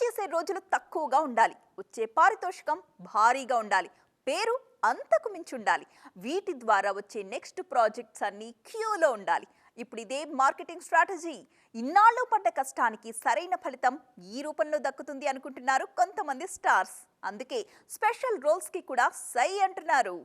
చేసే రోజులు తక్కువగా ఉండాలి. వచ్చే పారితోషికం భారీగా ఉండాలి. పేరు అంతకు మించి ఉండాలి వీటి ద్వారా వచ్చే నెక్స్ట్ ప్రాజెక్ట్స్ అన్నీ క్యూలో ఉండాలి. ఇప్పుడు ఇదే మార్కెటింగ్ స్ట్రాటజీ. ఇన్నాళ్ళు పడ్డ కష్టానికి సరైన ఫలితం ఈ రూపంలో దక్కుతుంది అనుకుంటున్నారు కొంతమంది స్టార్స్. అందుకే స్పెషల్ రోల్స్కి కూడా సై అంటున్నారు.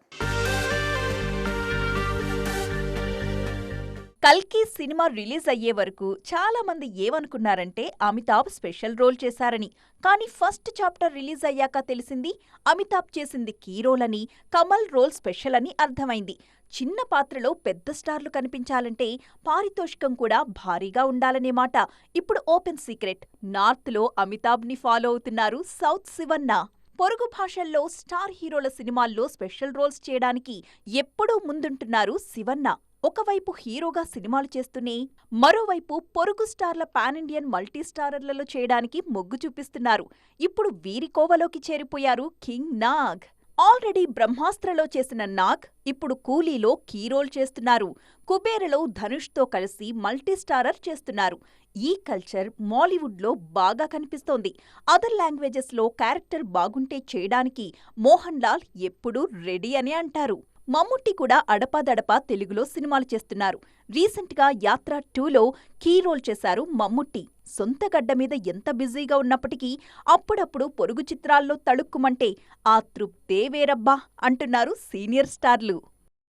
కల్కి సినిమా రిలీజ్ అయ్యే వరకు చాలా మంది ఏమనుకున్నారంటే అమితాబ్ స్పెషల్ రోల్ చేశారని. కానీ ఫస్ట్ చాప్టర్ రిలీజ్ అయ్యాక తెలిసింది అమితాబ్ చేసింది కీ రోల్ అని కమల్ రోల్ స్పెషల్ అని అర్థమైంది. చిన్న పాత్రలో పెద్ద స్టార్లు కనిపించాలంటే పారితోషికం కూడా భారీగా ఉండాలనే మాట. ఇప్పుడు ఓపెన్ సీక్రెట్ నార్త్లో అమితాబ్ని ఫాలో అవుతున్నారు సౌత్ శివన్న. పొరుగు భాషల్లో స్టార్ హీరోల సినిమాల్లో స్పెషల్ రోల్స్ చేయడానికి ఎప్పుడూ ముందుంటున్నారు శివన్న. ఒకవైపు హీరోగా సినిమాలు చేస్తూనే మరోవైపు పొరుగు స్టార్ల పాన్ ఇండియన్ మల్టీ స్టారర్లలో చేయడానికి మొగ్గు చూపిస్తున్నారు. ఇప్పుడు వీరి కోవలోకి చేరిపోయారు కింగ్ నాగ్. ఆల్రెడీ బ్రహ్మాస్త్రలో చేసిన నాగ్ ఇప్పుడు కూలీలో కీ రోల్ చేస్తున్నారు. కుబేరలో ధనుష్తో కలిసి మల్టీస్టారర్ చేస్తున్నారు. ఈ కల్చర్ మాలీవుడ్లో బాగా కనిపిస్తోంది. అదర్ లాంగ్వేజెస్లో క్యారెక్టర్ బాగుంటే చేయడానికి మోహన్ లాల్ ఎప్పుడూ రెడీ అని అంటారు. మమ్ముట్టి కూడా అడపాదడపా తెలుగులో సినిమాలు చేస్తున్నారు. రీసెంట్గా యాత్ర టూలో కీ రోల్ చేశారు మమ్ముట్టి. సొంత గడ్డ మీద ఎంత బిజీగా ఉన్నప్పటికీ అప్పుడప్పుడు పొరుగు చిత్రాల్లో తళుక్కుమంటే ఆ తృప్తే వేరబ్బా అంటున్నారు సీనియర్ స్టార్లు.